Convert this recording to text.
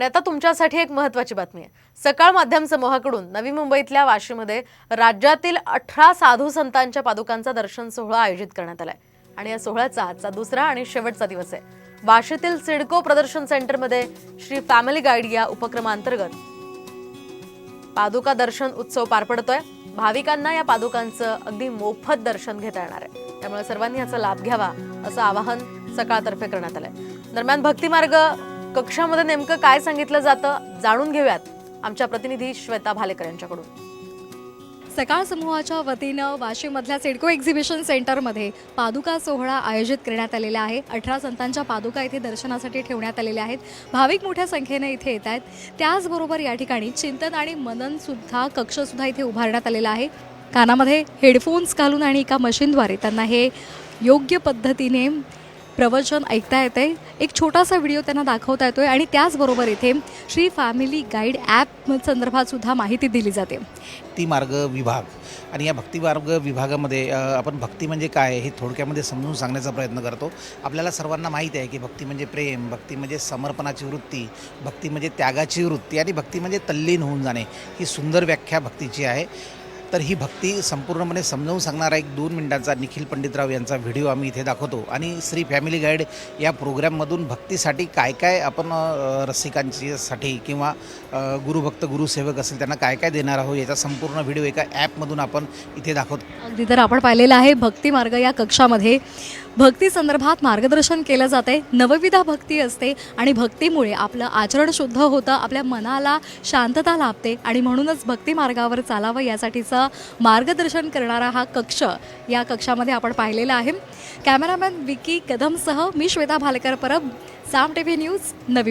आणि आता तुमच्यासाठी एक महत्वाची बातमी आहे. सकाळ माध्यम समूहाकडून नवी मुंबईतल्या वाशीमध्ये राज्यातील अठरा साधू संतांच्या पादुकांचा दर्शन सोहळा आयोजित करण्यात आलाय. आणि या सोहळ्याचा आजचा दुसरा आणि शेवटचा दिवस आहे. वाशीतील सिडको प्रदर्शन सेंटरमध्ये श्री फॅमिली गाईड या उपक्रमांतर्गत पादुका दर्शन उत्सव पार पडतोय. भाविकांना या पादुकांचं अगदी मोफत दर्शन घेता येणार आहे. त्यामुळे सर्वांनी याचा लाभ घ्यावा असं आवाहन सकाळतर्फे करण्यात आलंय. दरम्यान भक्तिमार्ग कक्षामध्ये नेमकं काय सांगितलं जातं जाणून घेऊयात आमच्या प्रतिनिधी श्वेता भालेकर यांच्याकडून. सकाळ समूहाच्या वतीनं वाशीमधल्या सिडको एक्झिबिशन सेंटरमध्ये पादुका सोहळा आयोजित करण्यात आलेला आहे. अठरा संतांच्या पादुका इथे दर्शनासाठी ठेवण्यात आलेल्या आहेत. भाविक मोठ्या संख्येने इथे येत आहेत. त्याचबरोबर या ठिकाणी चिंतन आणि मननसुद्धा कक्षसुद्धा इथे उभारण्यात आलेला आहे. कानामध्ये हेडफोन्स घालून आणि एका मशीनद्वारे त्यांना हे योग्य पद्धतीने प्रवचन ऐकता येते एक छोटासा व्हिडिओ त्यांना दाखवता येतो आहे आणि त्याचबरोबर इथे श्री फॅमिली गाईड ॲप संदर्भात सुद्धा माहिती दिली जाते. ती मार्ग विभाग. आणि या भक्तिमार्ग विभागामध्ये आपण भक्ती म्हणजे काय हे थोडक्यामध्ये समजून सांगण्याचा प्रयत्न करतो. आपल्याला सर्वांना माहीत आहे की भक्ती म्हणजे प्रेम भक्ती म्हणजे समर्पणाची वृत्ती भक्ती म्हणजे त्यागाची वृत्ती आणि भक्ती म्हणजे तल्लीन होऊन जाणे. ही सुंदर व्याख्या भक्तीची आहे. तर ही भक्ती संपूर्णपणे समजावून सांगणारा एक दोन मिनिटांचा निखिल पंडितराव यांचा व्हिडिओ आम्ही इथे दाखवतो. आणि श्री फॅमिली गाईड या प्रोग्रॅममधून भक्तीसाठी काय काय आपण रसिकांच्यासाठी किंवा गुरुभक्त गुरुसेवक असेल त्यांना काय काय देणार आहोत याचा संपूर्ण व्हिडिओ एका ॲपमधून आपण इथे दाखवतो. अगदी तर आपण पाहिलेलं आहे भक्ती मार्ग या कक्षामध्ये. भक्ती संदर्भात मार्गदर्शन केलं जाते नवविधा भक्ती असते आणि भक्तीमुळे आपलं आचरण शुद्ध होतं आपल्या मनाला शांतता लाभते आणि म्हणूनच भक्ती मार्गावर चालावं यासाठीचं मार्गदर्शन करणारा हा कक्ष या कक्षामध्ये आपण पाहिलेला आहे. कॅमेरामॅन विकी कदमसह मी Shweta Bhalekar Parab Saam T V news नवी